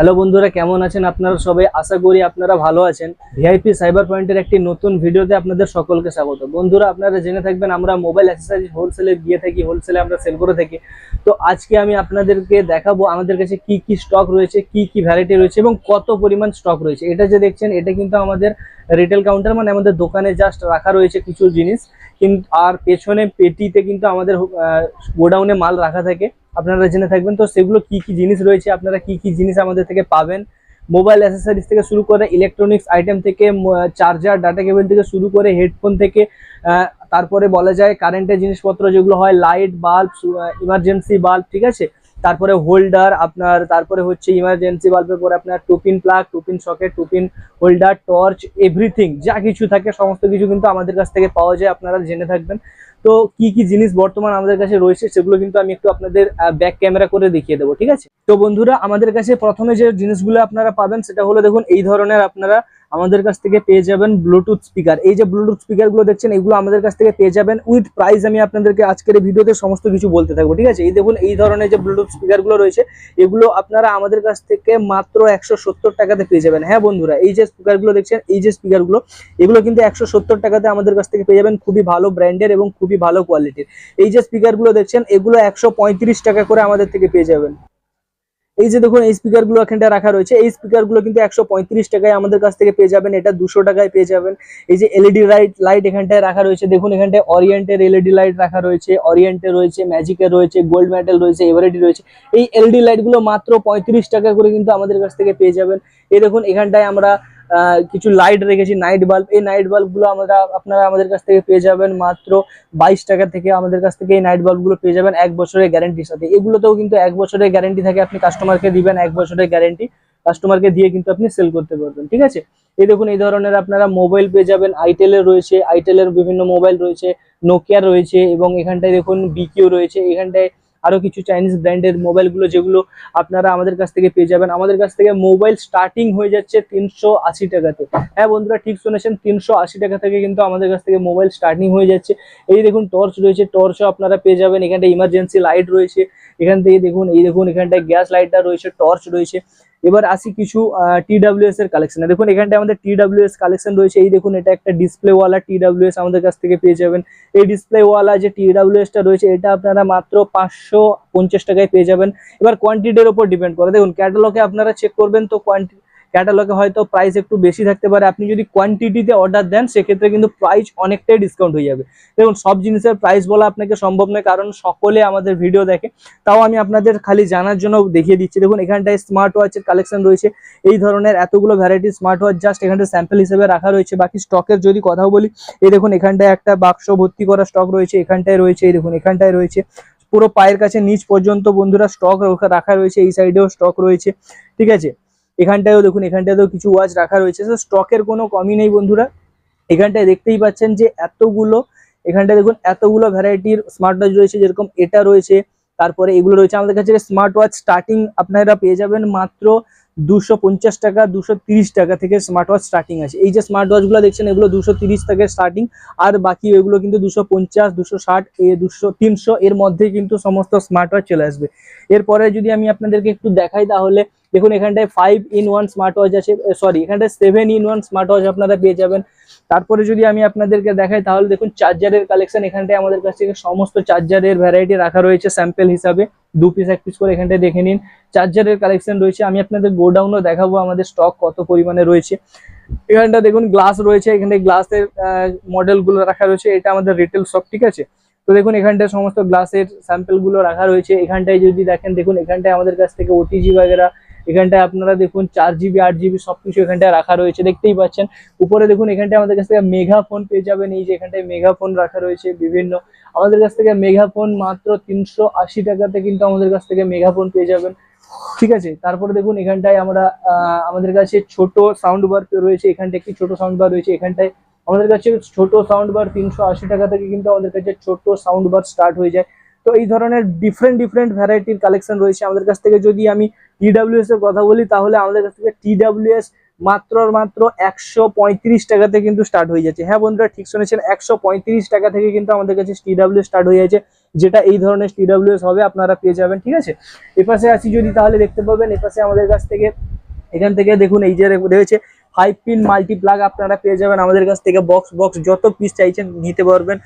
Hello বন্ধুরা, কেমন আছেন আপনারা সবাই? আশা করি আপনারা ভালো আছেন। ভিআইপি সাইবার পয়েন্টের একটি নতুন ভিডিওতে আপনাদের সকলকে স্বাগত। বন্ধুরা, আপনারা জেনে থাকবেন আমরা মোবাইল অ্যাক্সেসরিজ হোলসেলে দিয়ে থাকি হোলসেলে আমরা সেল করে থাকি। তো আজকে আমি আপনাদেরকে দেখাবো আমাদের কাছে কি কি স্টক রয়েছে, কি কি ভ্যারাইটি রয়েছে এবং কত পরিমাণ স্টক রয়েছে। এটা যে দেখছেন, এটা কিন্তু আমাদের রিটেল কাউন্টার মানে আমাদের দোকানে জাস্ট রাখা রয়েছে কিছু জিনিস। কিন্তু আর পেছনে পেটিতে কিন্তু আমাদের গোডাউনে মাল রাখা থাকে। আপনারা জেনে থাকবেন। তো সেগুলো কি কি জিনিস রয়েছে? আপনারা কি কি জিনিস আমাদের থেকে পাবেন? মোবাইল অ্যাসেসারিজ থেকে শুরু করে ইলেকট্রনিক্স আইটেম থেকে চার্জার ডাটা কেবল থেকে শুরু করে হেডফোন থেকে তারপরে বলা যায় কারেন্টের জিনিসপত্র যেগুলো হয় লাইট বাল্ব ইমার্জেন্সি বাল্ব ঠিক আছে? তারপরে হোল্ডার আপনার, তারপরে হচ্ছে ইমার্জেন্সি বাল্বের পরে আপনার two pin plug two pin socket two pin holder torch everything যা কিছু থাকে, সমস্ত কিছু কিন্তু আমাদের কাছ থেকে পাওয়া যায়, আপনারা জেনে থাকবেন। তো কি কি জিনিস বর্তমান আমাদের কাছে রয়েছে, সেগুলো কিন্তু আমি একটু আপনাদের ব্যাক ক্যামেরা করে দেখিয়ে দেবো, ঠিক আছে? তো বন্ধুরা, আমাদের কাছে প্রথমে যে জিনিসগুলো আপনারা পাবেন, সেটা হলো দেখুন, এই ধরনের আপনারা আমাদের কাছ থেকে পেয়ে যাবেন ব্লুটুথ স্পিকার এই যে ব্লুটুথ স্পিকারগুলো দেখছেন, এগুলো আমাদের কাছ থেকে পেয়ে যাবেন উইথ প্রাইস আমি আপনাদেরকে আজকের এই ভিডিওতে সমস্ত কিছু বলতে থাকব, ঠিক আছে? এই দেখুন, এই ধরনের যে ব্লুটুথ স্পিকারগুলো রয়েছে, এগুলো আপনারা আমাদের কাছ থেকে মাত্র একশো সত্তর টাকাতে পেয়ে যাবেন। হ্যাঁ বন্ধুরা, এই যে স্পিকারগুলো দেখছেন, এই যে স্পিকারগুলো, এগুলো কিন্তু একশো সত্তর টাকাতে আমাদের কাছ থেকে পেয়ে যাবেন খুবই ভালো ব্র্যান্ডের এবং খুবই ভালো কোয়ালিটির এই যে স্পিকারগুলো দেখছেন, এগুলো একশো পঁয়ত্রিশ টাকা করে আমাদের থেকে পেয়ে যাবেন। এই যে দেখুন, এই স্পিকারগুলো এখানটা রাখা রয়েছে, এই স্পিকারগুলো কিন্তু একশো পঁয়ত্রিশ টাকায় আমাদের কাছ থেকে পেয়ে যাবেন, এটা দুশো টাকায় পেয়ে যাবেন। এই যে এলইডি লাইট লাইট এখানটায় রাখা রয়েছে, দেখুন এখানটায় অরিয়েন্টের এলইডি লাইট রাখা রয়েছে অরিয়েন্টে রয়েছে ম্যাজিকের রয়েছে গোল্ড মেডেল রয়েছে এভারেডি রয়েছে। এই এলইডি লাইটগুলো মাত্র পঁয়ত্রিশ টাকা করে কিন্তু আমাদের কাছ থেকে পেয়ে যাবেন। এই দেখুন, এখানটায় আমরা কিছু লাইট রেখেছি নাইট বাল্ব এই নাইট বাল্বগুলো আমরা, আপনারা আমাদের কাছ থেকে পেয়ে যাবেন মাত্র বাইশ টাকা থেকে আমাদের কাছ থেকে এই নাইট বাল্বগুলো পেয়ে যাবেন এক বছরের গ্যারেন্টির সাথে। এগুলোতেও কিন্তু এক বছরের গ্যারেন্টি থাকে, আপনি কাস্টমারকে দিবেন এক বছরের গ্যারেন্টি কাস্টমারকে দিয়ে কিন্তু আপনি সেল করতে পারবেন, ঠিক আছে? এই দেখুন, এই ধরনের আপনারা মোবাইল পেয়ে যাবেন আইটেলের রয়েছে আইটেলের বিভিন্ন মোবাইল রয়েছে নোকিয়া রয়েছে এবং এখানটায় দেখুন বিকিউ রয়েছে, এখানটায় আরও কিছু চাইনিজ ব্র্যান্ডের মোবাইলগুলো যেগুলো আপনারা আমাদের কাছ থেকে পেয়ে যাবেন। আমাদের কাছ থেকে মোবাইল স্টার্টিং হয়ে যাচ্ছে তিনশো আশি টাকাতে। হ্যাঁ বন্ধুরা, ঠিক শুনেছেন, তিনশো আশি টাকা থেকে কিন্তু আমাদের কাছ থেকে মোবাইল স্টার্টিং হয়ে যাচ্ছে। এই দেখুন টর্চ রয়েছে টর্চও আপনারা পেয়ে যাবেন। এখানটা ইমার্জেন্সি লাইট রয়েছে। এখান থেকে দেখুন, এই দেখুন, এখানটায় গ্যাস লাইটটা রয়েছে টর্চ রয়েছে। এবার আসি কিছু টিডাব্লিউএস এর কালেকশন দেখুন এখানটা আমাদের টিডাব্লিউএস কালেকশন রয়েছে। এই দেখুন, এটা একটা ডিসপ্লে ওয়ালা টিডাব্লিউএস আমাদের কাছ থেকে পেয়ে যাবেন। এই ডিসপ্লেওয়ালা যে টা রয়েছে, এটা আপনারা মাত্র পাঁচশো পঞ্চাশ টাকায় পেয়ে যাবেন। এবার কোয়ান্টিটির ওপর ডিপেন্ড করে। দেখুন ক্যাটালগে আপনারা চেক করবেন, তো কোয়ান্টি ক্যাটালগে হয়তো প্রাইস একটু বেশি থাকতে পারে। আপনি যদি কোয়ান্টিটিতে অর্ডার দেন, সেক্ষেত্রে কিন্তু প্রাইস অনেকটাই ডিসকাউন্ট হয়ে যাবে। দেখুন, সব জিনিসের প্রাইস বলা আপনাকে সম্ভব নয়, কারণ সকলে আমাদের ভিডিও দেখে। তাও আমি আপনাদের খালি জানার জন্য দেখিয়ে দিচ্ছি। দেখুন, এখানটায় স্মার্ট ওয়াচের কালেকশন রয়েছে। এই ধরনের এতগুলো ভ্যারাইটি স্মার্ট ওয়াচ জাস্ট এখানটা স্যাম্পল হিসেবে রাখা রয়েছে। বাকি স্টকের যদি কথা বলি, এই দেখুন, এখানটায় একটা বাক্স ভর্তি করা স্টক রয়েছে। এখানটায় রয়েছে, এই দেখুন, এখানটায় রয়েছে। পুরো পায়ের কাছে নিচ পর্যন্ত বন্ধুরা স্টক রাখা রয়েছে। এই সাইডেও স্টক রয়েছে। ঠিক আছে? এখানটায়ও দেখুন এখানটাতেও কিছু ওয়াচ রাখা রয়েছে। তো স্টকের কোনো কমই নেই বন্ধুরা। এখানটায় দেখতেই পাচ্ছেন যে এতগুলো, এখানটায় দেখুন, এতগুলো ভ্যারাইটির স্মার্ট ওয়াচ রয়েছে, যেরকম এটা রয়েছে, তারপরে এগুলো রয়েছে। আমাদের কাছে স্মার্ট ওয়াচ স্টার্টিং আপনারা পেয়ে যাবেন মাত্র দুশো পঞ্চাশ টাকা, দুশো তিরিশ টাকা থেকে স্মার্ট ওয়াচ স্টার্টিং আছে। এই যে স্মার্ট ওয়াচগুলো দেখছেন, এগুলো দুশো তিরিশ থেকে স্টার্টিং আর বাকি এগুলো কিন্তু দুশো পঞ্চাশ, দুশো ষাট, এ দুশো তিনশো, এর মধ্যে কিন্তু সমস্ত স্মার্ট ওয়াচ চলে আসবে। এরপরে যদি আমি আপনাদেরকে একটু দেখাই তাহলে দেখুন, এখানটায় five in one smart watch আছে সরি এখানটায় seven in one smart watch আপনারা পেয়ে যাবেন। তারপরে যদি আমি আপনাদেরকে দেখাই, তাহলে দেখুন চার্জারের কালেকশন এখানটায় আমাদের কাছ থেকে সমস্ত চার্জারের ভ্যারাইটি রাখা রয়েছে স্যাম্পেল হিসাবে। দু পিস এক পিস করে এখানটায় দেখে নিন। চার্জারের কালেকশন রয়েছে, আমি আপনাদের গোডাউনও দেখাবো আমাদের স্টক কত পরিমাণে রয়েছে। এখানটা দেখুন গ্লাস রয়েছে এখানে গ্লাসের মডেলগুলো রাখা রয়েছে, এটা আমাদের রিটেল শপ ঠিক আছে? তো দেখুন, এখানটায় সমস্ত গ্লাসের স্যাম্পলগুলো রাখা রয়েছে। এখানটায় যদি দেখেন, দেখুন, এখানটায় আমাদের কাছ থেকে ওটিজি বাগেরা এখানটায় আপনারা দেখুন চার জিবি আট জিবি সবকিছু এখানটায় রাখা রয়েছে, দেখতেই পাচ্ছেন। উপরে দেখুন এখানটায় আমাদের কাছ থেকে মেঘা ফোন পেয়ে যাবেন, এই যে এখানটায় মেঘা ফোন রাখা রয়েছে বিভিন্ন। আমাদের কাছ থেকে মেঘা ফোন মাত্র তিনশো আশি টাকাতে কিন্তু আমাদের কাছ থেকে মেঘা ফোন পেয়ে যাবেন। ঠিক আছে? তারপরে দেখুন এখানটায় আমরা আমাদের কাছে ছোট সাউন্ড বার রয়েছে, এখানটায় একটি ছোট সাউন্ড বার রয়েছে, এখানটায় আমাদের কাছে ছোট সাউন্ড বার তিনশো আশি টাকা থেকে কিন্তু আমাদের কাছে ছোট সাউন্ড বার স্টার্ট হয়ে যায়। তো এই ধরনের ডিফারেন্ট ডিফারেন্ট ভ্যারাইটির কালেকশন রয়েছে আমাদের কাছ থেকে। যদি আমি টিডাব্লিউএস এর কথা বলি, তাহলে আমাদের কাছ থেকে টিডাব্লিউএস মাত্র মাত্র একশো পঁয়ত্রিশ টাকাতে কিন্তু স্টার্ট হয়ে যাচ্ছে। হ্যাঁ বন্ধুরা, ঠিক শুনেছেন, একশো পঁয়ত্রিশ টাকা থেকে কিন্তু আমাদের কাছে টিডাব্লিউ স্টার্ট হয়ে যাচ্ছে, যেটা এই ধরনের টিডাব্লিউএস হবে, আপনারা পেয়ে যাবেন, ঠিক আছে? এপাশে আসি যদি, তাহলে দেখতে পাবেন, এপাশে আমাদের কাছ থেকে, এখান থেকে দেখুন, এই যে রয়েছে ফাইভ পিন মাল্টি প্লাগ আপনারা পেয়ে যাবেন আমাদের কাছ থেকে বক্স বক্স যত পিস চাইছেন নিতে পারবেন।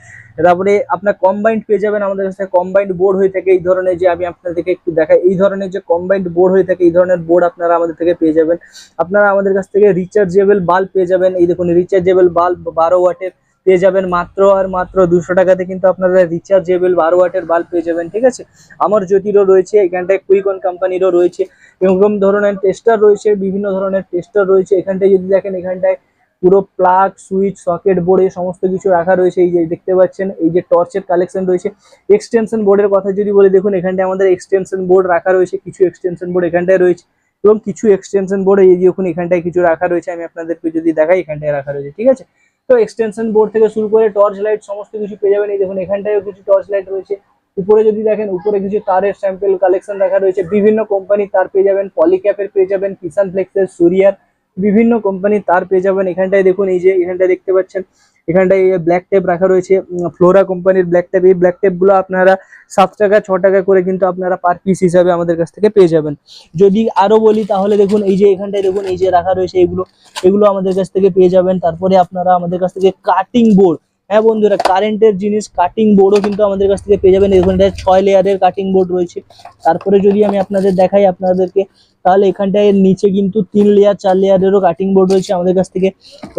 তারপরে আপনার কম্বাইন্ড পেয়ে যাবেন আমাদের কাছ কম্বাইন্ড বোর্ড হয়ে থাকে এই ধরনের যে আমি আপনাদেরকে একটু দেখাই। এই ধরনের যে কম্বাইন্ড বোর্ড হয়ে থাকে, এই ধরনের বোর্ড আপনারা আমাদের থেকে পেয়ে যাবেন। আপনারা আমাদের কাছ থেকে রিচার্জেবল বাল্ব পেয়ে যাবেন। এই দেখুন রিচার্জেবল বাল্ব বারো ওয়াটের পেয়ে যাবেন মাত্র আর মাত্র দুশো টাকাতে কিন্তু আপনারা রিচার্জেবল বারো ওয়াটের বাল্ব পেয়ে যাবেন, ঠিক আছে? আমার জ্যোতিরও রয়েছে, এখানটায় কুইকন কোম্পানিরও রয়েছে। এরকম ধরনের টেস্টার রয়েছে, বিভিন্ন ধরনের টেস্টার রয়েছে। এখানটায় যদি দেখেন, এখানটায় পুরো প্লাগ সুইচ সকেট বোর্ড সমস্ত কিছু রাখা রয়েছে। এই যে দেখতে পাচ্ছেন, এই যে টর্চের কালেকশন রয়েছে। এক্সটেনশন বোর্ডের কথা যদি বলে, দেখুন, এখানটায় আমাদের এক্সটেনশন বোর্ড রাখা রয়েছে। কিছু এক্সটেনশন বোর্ড এখানটায় রয়েছে এবং কিছু এক্সটেনশন বোর্ড এই দেখুন, এখানটায় কিছু রাখা রয়েছে। আমি আপনাদেরকে যদি দেখাই, এখানটায় রাখা রয়েছে, ঠিক আছে? তো এক্সটেনশন বোর্ড থেকে শুরু করে টর্চ লাইট সমস্ত কিছু পেয়ে যাবেন। এই দেখুন, এখানটায়ও কিছু টর্চ লাইট রয়েছে। উপরে যদি দেখেন, উপরে কিছু তারের স্যাম্পেল কালেকশন রাখা রয়েছে। বিভিন্ন কোম্পানির তার পেয়ে যাবেন পলিক্যাপের পেয়ে যাবেন কিষান ফ্লেক্সের সুরিয়ার বিভিন্ন কোম্পানির তার পেয়ে যাবেন। এখানটায় দেখুন, এই যে এখানটায় দেখতে পাচ্ছেন, এখানটায় ব্ল্যাক টেপ রাখা রয়েছে। ফ্লোরা কোম্পানির ব্ল্যাক টেপ এই ব্ল্যাক টেপগুলো আপনারা সাত টাকা, ছ টাকা করে কিন্তু আপনারা পার পিস হিসাবে আমাদের কাছ থেকে পেয়ে যাবেন। যদি আরও বলি, তাহলে দেখুন, এই যে এখানটায় দেখুন, এই যে রাখা রয়েছে এগুলো এগুলো আমাদের কাছ থেকে পেয়ে যাবেন। তারপরে আপনারা আমাদের কাছ থেকে কাটিং বোর্ড হ্যাঁ বন্ধুরা কারেন্টের জিনিস কাটিং বোর্ডও কিন্তু আমাদের কাছ থেকে পেয়ে যাবেন। এখানটায় ছয় লেয়ারের কাটিং বোর্ড রয়েছে। তারপরে যদি আমি আপনাদের দেখাই আপনাদেরকে, তাহলে এখানটায় নিচে কিন্তু তিন লেয়ার চার লেয়ারেরও কাটিং বোর্ড রয়েছে আমাদের কাছ থেকে।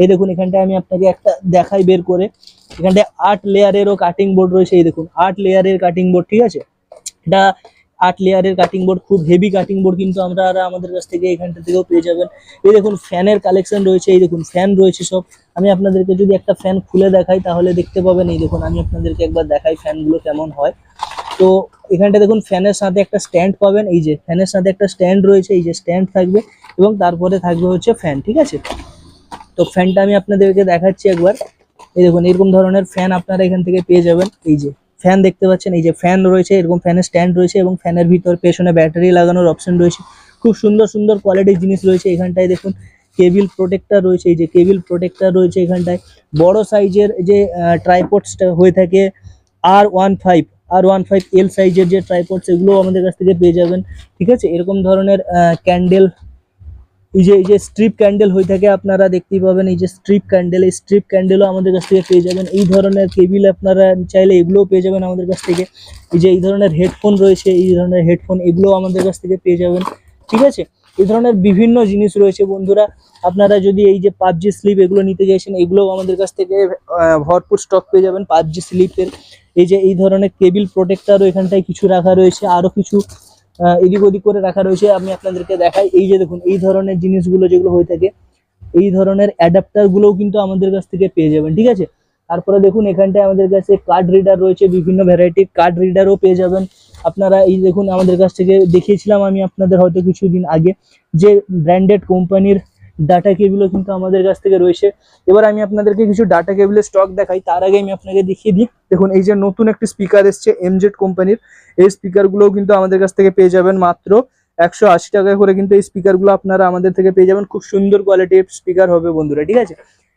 এই দেখুন, এখানটায় আমি আপনাকে একটা দেখাই বের করে। এখানটায় আট লেয়ারেরও কাটিং বোর্ড রয়েছে, এই দেখুন, আট লেয়ারের কাটিং বোর্ড ঠিক আছে? এটা আট লেয়ারের কাটিং বোর্ড খুব হেভি কাটিং বোর্ড কিন্তু আমরা আর আমাদের কাছ থেকে এখানটা থেকেও পেয়ে যাবেন। এই দেখুন ফ্যানের কালেকশন রয়েছে, এই দেখুন ফ্যান রয়েছে সব। আমি আপনাদেরকে যদি একটা ফ্যান খুলে দেখাই তাহলে দেখতে পাবেন, এই দেখুন আমি আপনাদেরকে একবার দেখাই ফ্যানগুলো কেমন হয়। তো এখানটা দেখুন ফ্যানের সাথে একটা স্ট্যান্ড পাবেন, এই যে ফ্যানের সাথে একটা স্ট্যান্ড রয়েছে, এই যে স্ট্যান্ড থাকবে এবং তারপরে থাকবে হচ্ছে ফ্যান ঠিক আছে? তো ফ্যানটা আমি আপনাদেরকে দেখাচ্ছি একবার। এই দেখুন, এরকম ধরনের ফ্যান আপনারা এখান থেকে পেয়ে যাবেন, এই যে। ফ্যান দেখতে পাচ্ছেন, এই যে ফ্যান রয়েছে, এরকম ফ্যানের স্ট্যান্ড রয়েছে এবং ফ্যানের ভিতর পেছনে ব্যাটারি লাগানোর অপশন রয়েছে। খুব সুন্দর সুন্দর কোয়ালিটির জিনিস রয়েছে এখানটায়, দেখুন কেবিল প্রোটেক্টর রয়েছে, এই যে কেবিল প্রোটেক্টর রয়েছে এখানটায়। বড় সাইজের যে ট্রাইপডসটা হয়ে থাকে আর ওয়ান ফাইভ আর ওয়ান ফাইভ এল সাইজের যে ট্রাইপড সেগুলো আমাদের কাছ থেকে পেয়ে যাবেন। ঠিক আছে? এরকম ধরনের ক্যান্ডেল এই যে এই যে স্ট্রিপ ক্যান্ডেল হয়ে থাকে, আপনারা দেখতেই পাবেন, এই যে স্ট্রিপ ক্যান্ডেল এই স্ট্রিপ ক্যান্ডেলও আমাদের কাছ থেকে পেয়ে যাবেন। এই ধরনের কেবিল আপনারা চাইলে এগুলোও পেয়ে যাবেন আমাদের কাছ থেকে। এই যে, এই ধরনের হেডফোন রয়েছে, এই ধরনের হেডফোন এগুলোও আমাদের কাছ থেকে পেয়ে যাবেন, ঠিক আছে? এই ধরনের বিভিন্ন জিনিস রয়েছে বন্ধুরা। আপনারা যদি এই যে পাবজি স্লিপ এগুলো নিতে চাইছেন, এগুলোও আমাদের কাছ থেকে ভরপুর স্টক পেয়ে যাবেন পাবজি স্লিপের এই যে, এই ধরনের কেবিল প্রোটেক্টারও এখানটায় কিছু রাখা রয়েছে। আরও কিছু এদিক ওদিক করে রাখা রয়েছে। আমি আপনাদেরকে দেখাই। এই যে দেখুন, এই ধরনের জিনিসগুলো যেগুলো হয়ে থাকে, এই ধরনের অ্যাডাপ্টার গুলোও কিন্তু আমাদের কাছ থেকে পেয়ে যাবেন, ঠিক আছে? তারপরে দেখুন, এখানটায় আমাদের কাছে কার্ড রিডার রয়েছে, বিভিন্ন ভ্যারাইটির কার্ড রিডারও পেয়ে যাবেন। আপনারা এই দেখুন, আমাদের কাছ থেকে দেখিয়েছিলাম আমি আপনাদের হয়তো কিছুদিন আগে যে ব্র্যান্ডেড কোম্পানির ডাটা কেবিলও কিন্তু আমাদের কাছ থেকে রয়েছে। এবার আমি আপনাদেরকে কিছু ডাটা কেবিলের স্টক দেখাই। তার আগে আমি আপনাকে দেখিয়ে দিই। দেখুন, এই যে নতুন একটি স্পিকার এসছে এমজেড কোম্পানির এই স্পিকারগুলোও কিন্তু আমাদের কাছ থেকে পেয়ে যাবেন মাত্র একশো আশি টাকা করে কিন্তু এই স্পিকারগুলো আপনারা আমাদের থেকে পেয়ে যাবেন। খুব সুন্দর কোয়ালিটির স্পিকার হবে বন্ধুরা, ঠিক আছে?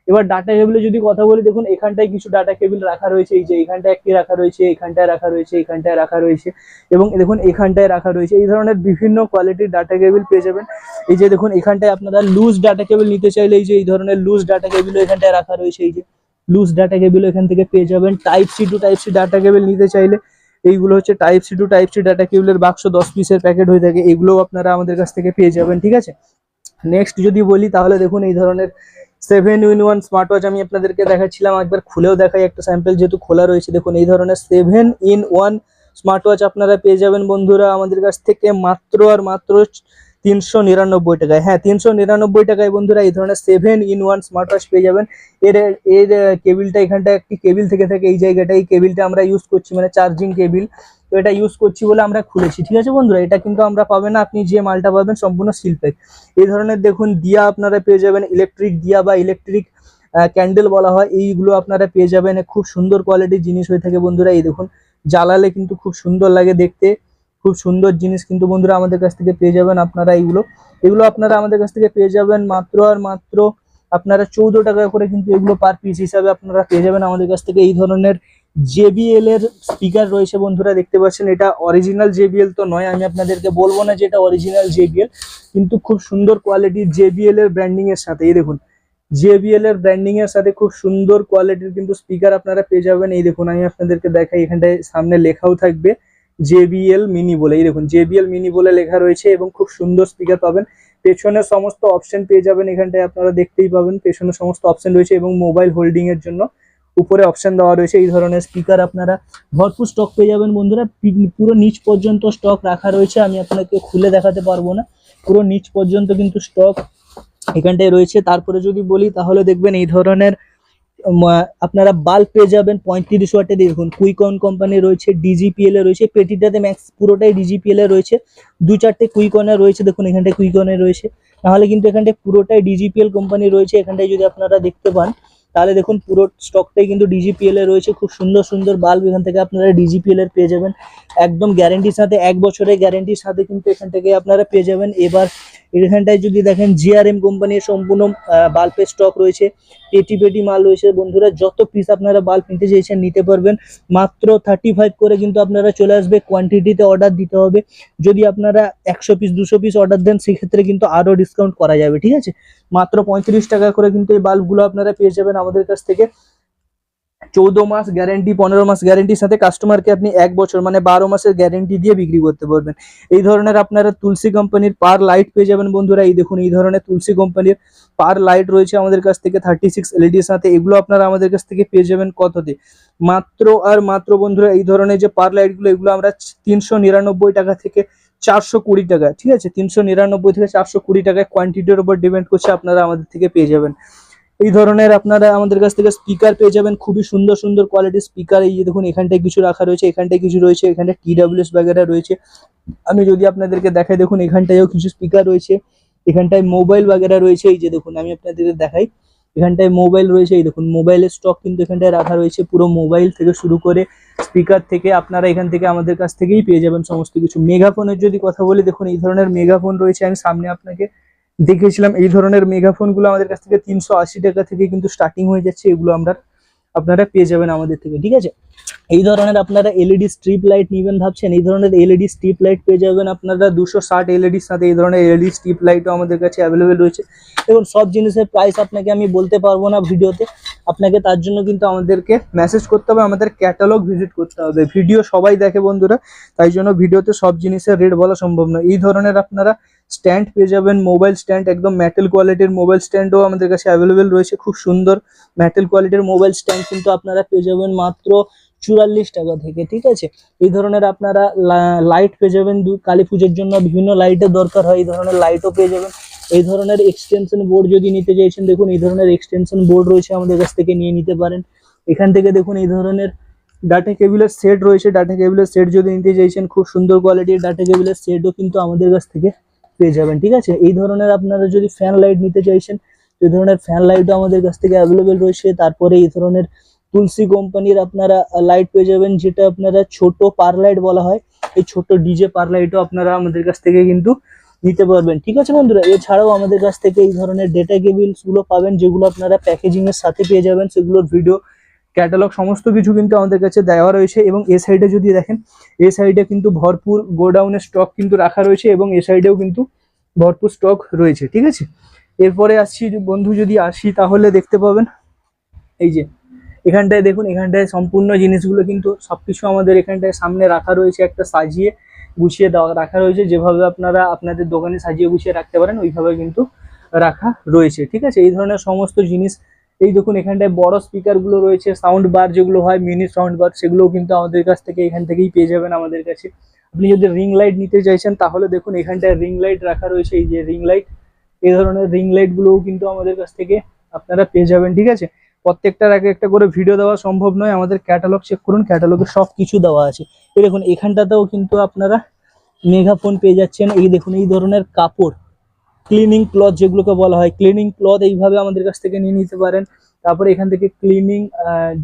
এবার ডাটা কেবিলে যদি কথা বলি, দেখুন এখানটায় কিছু ডাটা কেবিল রাখা রয়েছে, এই যে এখানটায় একটি রাখা রয়েছে, এখানটায় রাখা রয়েছে, এখানটায় রাখা রয়েছে এবং দেখুন এখানটায় রাখা রয়েছে, এই ধরনের বিভিন্ন কোয়ালিটির ডাটা কেবিল পেয়ে যাবেন। এই যে দেখুন এখানটায় আপনারা লুজ ডাটা কেবিল নিতে চাইলে এই যে এই ধরনের লুজ ডাটা কেবিলও এখানটায় রাখা রয়েছে, এই যে লুজ ডাটা কেবিল এখান থেকে পেয়ে যাবেন। Type C to type C data cable নিতে চাইলে এইগুলো হচ্ছে type C to type C data কেবিলের বাক্স দশ পিসের প্যাকেট হয়ে থাকে, এগুলোও আপনারা আমাদের কাছ থেকে পেয়ে যাবেন, ঠিক আছে? নেক্সট যদি বলি, তাহলে দেখুন এই ধরনের seven in one smart watch আমি আপনাদেরকে দেখাচ্ছিলাম, একবার খুলেও দেখাই একটা স্যাম্পেল যেহেতু খোলা রয়েছে। দেখুন, এই ধরনের seven in one smart watch আপনারা পেয়ে যাবেন বন্ধুরা আমাদের কাছ থেকে মাত্র আর মাত্র তিনশো নিরানব্বই টাকায়। হ্যাঁ তিনশো নিরানব্বই টাকায় বন্ধুরা এই ধরনের seven in one smart watch পেয়ে যাবেন। এর এর কেবিলটা এখানটা একটি কেবিল থেকে থাকে, এই জায়গাটা এই কেবিলটা আমরা ইউজ করছি মানে চার্জিং কেবিল তো এটা ইউজ করছি বলে আমরা খুলেছি। ঠিক আছে বন্ধুরা? এটা কিন্তু আমরা পাবেন না। আপনি যে মালটা পাবেন সম্পূর্ণ শিল্পের এই ধরনের দেখুন দিয়া আপনারা পেয়ে যাবেন। ইলেকট্রিক দিয়া বা ইলেকট্রিক ক্যান্ডেল বলা হয়, এইগুলো আপনারা পেয়ে যাবেন। খুব সুন্দর কোয়ালিটির জিনিস হয়ে থাকে বন্ধুরা। এই দেখুন, জ্বালালে কিন্তু খুব সুন্দর লাগে দেখতে। খুব সুন্দর জিনিস কিন্তু বন্ধুরা আমাদের কাছ থেকে পেয়ে যাবেন আপনারা এইগুলো। এগুলো আপনারা আমাদের কাছ থেকে পেয়ে যাবেন মাত্র আর মাত্র আপনারা চৌদ্দ টাকা করে কিন্তু এগুলো পার পিস হিসাবে আপনারা পেয়ে যাবেন। আমাদের কাছ থেকে এই ধরনের জেবিএল এর স্পিকার রয়েছে বন্ধুরা, দেখতে পাচ্ছেন এটা অরিজিনাল জেবিএল তো নয়। আমি আপনাদেরকে বলব না যে এটা অরিজিনাল জেবিএল কিন্তু খুব সুন্দর কোয়ালিটির জেবিএল এর ব্র্যান্ডিং এর সাথে। এই দেখুন জেবিএল এর ব্র্যান্ডিং এর সাথে খুব সুন্দর কোয়ালিটির কিন্তু স্পিকার আপনারা পেয়ে যাবেন। এই দেখুন, আমি আপনাদেরকে দেখাই, এখানটায় সামনে লেখাও থাকবে জেবিএল মিনি বলে। এই দেখুন জেবিএল মিনি বলে লেখা রয়েছে এবং খুব সুন্দর স্পিকার পাবেন। পেছনে সমস্ত অপশন পেয়ে যাবেন এখানটায়, আপনারা দেখতেই পাবেন পেছনে সমস্ত অপশন রয়েছে এবং মোবাইল হোল্ডিং এর জন্য উপরে অপশন দেওয়া রয়েছে। এই ধরনের স্পিকার আপনারা ভরপুর স্টক পেয়ে যাবেন বন্ধুরা। পুরো নিচ পর্যন্ত স্টক রাখা রয়েছে। আমি আপনাকে খুলে দেখাতে পারব না। পুরো নিচ পর্যন্ত কিন্তু স্টক এখানটায় রয়েছে। তারপরে যদি বলি, তাহলে দেখবেন এই ধরনের আপনারা বাল্ব পেয়ে যাবেন পঁয়ত্রিশ ওয়াটে দেখুন কুইকন কোম্পানি রয়েছে ডিজিপিএল এ রয়েছে পেটিটাতে ম্যাক্স পুরোটাই ডিজিপিএল এ রয়েছে। দু চারটে কুইকনে রয়েছে, দেখুন, এখানটায় কুইকনে রয়েছে। নাহলে কিন্তু এখানটায় পুরোটাই ডিজিপিএল কোম্পানি রয়েছে। এখানটায় যদি আপনারা দেখতে পান, তাহলে দেখুন, পুরো স্টকটাই কিন্তু ডিজিপিএল এ রয়েছে। খুব সুন্দর সুন্দর বাল্ব এখান থেকে আপনারা ডিজিপিএল এর পেয়ে যাবেন। একদম গ্যারেন্টির সাথে, এক বছরের গ্যারেন্টির সাথে কিন্তু এখান থেকে আপনারা পেয়ে যাবেন। এবার এখানটায় যদি দেখেন জিআরএম কোম্পানির সম্পূর্ণ বাল্বের স্টক রয়েছে। পেটি পেটি মাল রয়েছে। বন্ধুরা, যত পিস আপনারা বাল্ব নিতে চাইছেন, নিতে পারবেন। মাত্র থার্টি ফাইভ করে কিন্তু আপনারা চলে আসবে। কোয়ান্টিটিতে অর্ডার দিতে হবে। যদি আপনারা একশো পিস দুশো পিস অর্ডার দেন, সেক্ষেত্রে কিন্তু আরও ডিসকাউন্ট করা যাবে, ঠিক আছে? মাত্র পঁয়ত্রিশ টাকা করে কিন্তু এই বাল্বগুলো আপনারা পেয়ে যাবেন আমাদের কাছ থেকে। চৌদ্দ মাস গ্যারেন্টি পনেরো মাস গ্যারেন্টির সাথে কাস্টমারকে আপনি এক বছর মানে বারো মাসের গ্যারেন্টি দিয়ে বিক্রি করতে পারবেন। এই ধরনের আপনারা তুলসী কোম্পানির পার লাইট পেয়ে যাবেন বন্ধুরা। এই দেখুন, এই ধরনের তুলসী কোম্পানির পার লাইট রয়েছে আমাদের কাছ থেকে থার্টি সিক্স এলইডির সাথে। এগুলো আপনারা আমাদের কাছ থেকে পেয়ে যাবেন কততে? মাত্র আর মাত্র বন্ধুরা, এই ধরনের যে পার লাইটগুলো এগুলো আমরা তিনশো নিরানব্বই টাকা থেকে চারশো কুড়ি টাকা, ঠিক আছে? তিনশো নিরানব্বই থেকে চারশো কুড়ি টাকায় কোয়ান্টিটির উপর ডিপেন্ড করছে আপনারা আমাদের থেকে পেয়ে যাবেন। এই ধরনের আপনারা আমাদের কাছ থেকে স্পিকার পেয়ে যাবেন। খুবই সুন্দর সুন্দর কোয়ালিটির স্পিকার এই যে দেখুন, এখানটায় কিছু রাখা রয়েছে, এখানটায় কিছু রয়েছে, এখানটায় টি ডাব্লিউএস বাগেরা রয়েছে। আমি যদি আপনাদেরকে দেখাই, দেখুন, এখানটায়ও কিছু স্পিকার রয়েছে। এখানটায় মোবাইল বাগেরা রয়েছে। এই যে দেখুন, আমি আপনাদেরকে দেখাই। এখানটায় মোবাইল রয়েছে। এই দেখুন মোবাইলের স্টক কিন্তু এখানটায় রাখা রয়েছে। পুরো মোবাইল থেকে শুরু করে স্পিকার থেকে আপনারা এখান থেকে আমাদের কাছ থেকেই পেয়ে যাবেন সমস্ত কিছু। মেগাফোনের যদি কথা বলি, দেখুন, এই ধরনের মেগাফোন রয়েছে। আমি সামনে আপনাকে দেখেছিলাম এই ধরনের মেগাফোনগুলো আমাদের কাছ থেকে তিনশো আশি টাকা থেকে কিন্তু স্টার্টিং হয়ে যাচ্ছে, এগুলো আমরা আপনারা পেয়ে যাবেন আমাদের থেকে, ঠিক আছে? এই ধরনের আপনারা এলইডি স্ট্রিপ লাইট নিবেন ভাবছেন, এই ধরনের এলইডি স্ট্রিপ লাইট পেয়ে যাবেন আপনারা দুশো ষাট এলইডির সাথে এই ধরনের এলইডি স্ট্রিপ লাইটও আমাদের কাছে অ্যাভেলেবেল রয়েছে। এবং সব জিনিসের প্রাইস আপনাকে আমি বলতে পারব না ভিডিওতে, আপনাকে তার জন্য কিন্তু আমাদেরকে মেসেজ করতে হবে, আমাদের ক্যাটালগ ভিজিট করতে হবে। ভিডিও সবাই দেখে বন্ধুরা, তাই জন্য ভিডিওতে সব জিনিসের রেট বলা সম্ভব নয়। এই ধরনের আপনারা স্ট্যান্ড পেয়ে যাবেন মোবাইল স্ট্যান্ড একদম মেটাল কোয়ালিটির মোবাইল স্ট্যান্ডও আমাদের কাছে অ্যাভেলেবেল রয়েছে, খুব সুন্দর মেটাল কোয়ালিটির মোবাইল স্ট্যান্ড কিন্তু আপনারা পেয়ে যাবেন মাত্র চুয়াল্লিশ টাকা থেকে, ঠিক আছে? এই ধরনের আপনারা লাইট পেয়ে যাবেন, দু- কালী পুজোর জন্য বিভিন্ন লাইটের দরকার হয়, এই ধরনের লাইটও পেয়ে যাবেন। এই ধরনের এক্সটেনশন বোর্ড যদি নিতে চাইছেন, দেখুন এই ধরনের এক্সটেনশন বোর্ড রয়েছে আমাদের কাছ থেকে নিয়ে নিতে পারেন। এখান থেকে দেখুন এই ধরনের ডাটা কেবিলের সেট রয়েছে, ডাটা কেবিলের সেট যদি নিতে চাইছেন, খুব সুন্দর কোয়ালিটির ডাটা কেবিলের সেটও কিন্তু আমাদের কাছ থেকে পেয়ে যাবেন, ঠিক আছে? এই ধরনের আপনারা যদি ফ্যান লাইট নিতে চাইছেন এই ধরনের ফ্যান লাইটও আমাদের কাছ থেকে অ্যাভেলেবেল রয়েছে, তারপরে এই ধরনের তুলসী কোম্পানির আপনারা লাইট পেয়ে যাবেন, যেটা আপনারা ছোট পার লাইট বলা হয়। এই ছোট ডিজে পার লাইটও আপনারা আমাদের কাছ থেকে কিন্তু নিতে পারবেন। ঠিক আছে বন্ধুরা? এছাড়াও আমাদের কাছ থেকে এই ধরনের ডেটা কেবিলসগুলো পাবেন, যেগুলো আপনারা প্যাকেজিং এর সাথে পেয়ে যাবেন। সেগুলোর ভিডিও ক্যাটালগ সমস্ত কিছু কিন্তু আমাদের কাছে দেওয়া রয়েছে এবং এ সাইডে যদি দেখেন, এ সাইডে কিন্তু ভরপুর গোডাউনের স্টক কিন্তু রাখা রয়েছে এবং এ সাইডেও কিন্তু ভরপুর স্টক রয়েছে। ঠিক আছে? এরপরে আসছি বন্ধু, যদি আসি তাহলে দেখতে পাবেন, এই যে এখানটায় দেখুন, এখানটায় সম্পূর্ণ জিনিসগুলো কিন্তু সব কিছু আমাদের এখানটায় সামনে রাখা রয়েছে, একটা সাজিয়ে গুছিয়ে দেওয়া, রাখা রয়েছে। যেভাবে আপনারা আপনাদের দোকানে সাজিয়ে গুছিয়ে রাখতে পারেন, ওইভাবে কিন্তু রাখা রয়েছে, ঠিক আছে? এই ধরনের সমস্ত জিনিস, এই দেখুন, এখানটায় বড় স্পিকারগুলো রয়েছে সাউন্ড বার যেগুলো হয় মিনি সাউন্ড বার সেগুলোও কিন্তু আমাদের কাছ থেকে এখান থেকেই পেয়ে যাবেন আমাদের কাছে। আপনি যদি রিং লাইট নিতে চাইছেন, তাহলে দেখুন, এখানটায় রিং লাইট রাখা রয়েছে, এই যে রিং লাইট এই ধরনের রিং লাইটগুলোও কিন্তু আমাদের কাছ থেকে আপনারা পেয়ে যাবেন, ঠিক আছে? প্রত্যেকটার আগে একটা করে ভিডিও দেওয়া সম্ভব নয়। আমাদের ক্যাটালগ চেক করুন ক্যাটালগে সব কিছু দেওয়া আছে। এই দেখুন, এখানটাতেও কিন্তু আপনারা মেগাফোন পেয়ে যাচ্ছেন। এই দেখুন, এই ধরনের কাপড় ক্লিনিং ক্লথ যেগুলোকে বলা হয় ক্লিনিং ক্লথ এইভাবে আমাদের কাছ থেকে নিয়ে নিতে পারেন। তারপরে এখান থেকে ক্লিনিং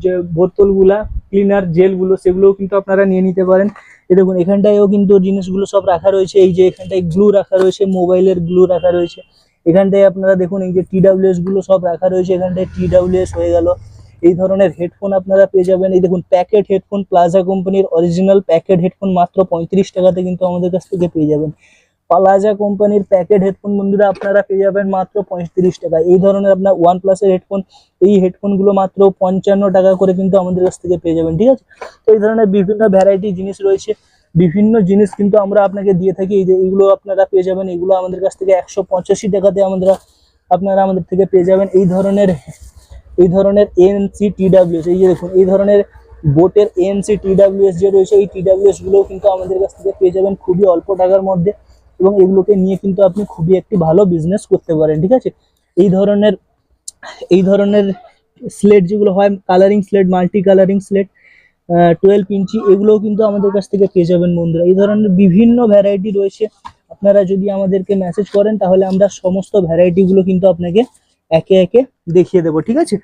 যে বোতলগুলা ক্লিনার জেলগুলো সেগুলোও কিন্তু আপনারা নিয়ে নিতে পারেন। এই দেখুন, এখানটায়ও কিন্তু জিনিসগুলো সব রাখা রয়েছে। এই যে এখানটায় গ্লু রাখা রয়েছে মোবাইলের গ্লু রাখা রয়েছে। এখানটায় আপনারা দেখুন, এই যে টিডাব্লিউএসগুলো সব রাখা রয়েছে, এখানটায় টিডাব্লিউএস হয়ে গেল। এই ধরনের হেডফোন আপনারা পেয়ে যাবেন। এই দেখুন প্যাকেট হেডফোন প্লাজা কোম্পানির অরিজিনাল প্যাকেট হেডফোন মাত্র পঁয়ত্রিশ টাকাতে কিন্তু আমাদের কাছ থেকে পেয়ে যাবেন। প্লাজা কোম্পানির প্যাকেট হেডফোন বন্ধুরা আপনারা পেয়ে যাবেন মাত্র পঁয়ত্রিশ টাকা। এই ধরনের আপনার ওয়ান প্লাসের হেডফোন এই হেডফোনগুলো মাত্র পঞ্চান্ন টাকা করে কিন্তু আমাদের কাছ থেকে পেয়ে যাবেন, ঠিক আছে? তো এই ধরনের বিভিন্ন ভ্যারাইটি জিনিস রয়েছে। বিভিন্ন জিনিস কিন্তু আমরা আপনাকে দিয়ে থাকি। এই যে এইগুলো আপনারা পেয়ে যাবেন, এগুলো আমাদের কাছ থেকে একশো পঁচাশি টাকাতে আমাদের আপনারা আমাদের থেকে পেয়ে যাবেন। এই ধরনের এই ধরনের এনসি টিডাব্লিউএস এই যে দেখুন, এই ধরনের বোটের এনসি টিডাব্লিউএস যে রয়েছে, এই টিডাব্লিউএসগুলো কিন্তু আমাদের কাছ থেকে পেয়ে যাবেন খুবই অল্প টাকার মধ্যে এবং এগুলোকে নিয়ে কিন্তু আপনি খুবই একটি ভালো বিজনেস করতে পারেন, ঠিক আছে? এই ধরনের এই ধরনের স্লেট যেগুলো হয় colouring slate multi colouring slate twelve inch, এগুলোও কিন্তু আমাদের কাছ থেকে পেয়ে যাবেন বন্ধুরা। এই ধরনের বিভিন্ন ভ্যারাইটি রয়েছে। আপনারা যদি আমাদেরকে মেসেজ করেন, তাহলে আমরা সমস্ত ভ্যারাইটিগুলো কিন্তু আপনাকে একে একে দেখিয়ে দেবো, ঠিক আছে?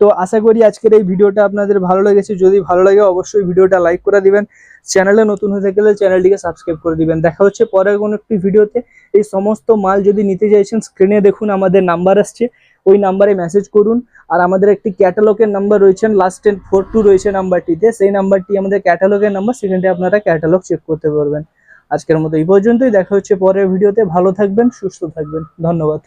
তো আশা করি আজকের এই ভিডিওটা আপনাদের ভালো লেগেছে। যদি ভালো লাগে, অবশ্যই ভিডিওটা লাইক করে দিবেন। চ্যানেলে নতুন হয়ে থাকলে চ্যানেলটিকে সাবস্ক্রাইব করে দিবেন। দেখা হচ্ছে পরের কোনো একটি ভিডিওতে। এই সমস্ত মাল যদি নিতে চাইছেন স্ক্রিনে দেখুন, আমাদের নাম্বার আসছে। ওই নাম্বারে মেসেজ করুন। আর আমাদের একটি ক্যাটালগের নাম্বার রয়েছে লাস্ট টেন ফোর টু রয়েছে নাম্বারটিতে। সেই নাম্বারটি আমাদের ক্যাটালগের নাম্বার সেখানটি আপনারা ক্যাটালগ চেক করতে পারবেন। আজকের মতো এই পর্যন্তই। দেখা হচ্ছে পরের ভিডিওতে ভালো থাকবেন, সুস্থ থাকবেন। ধন্যবাদ।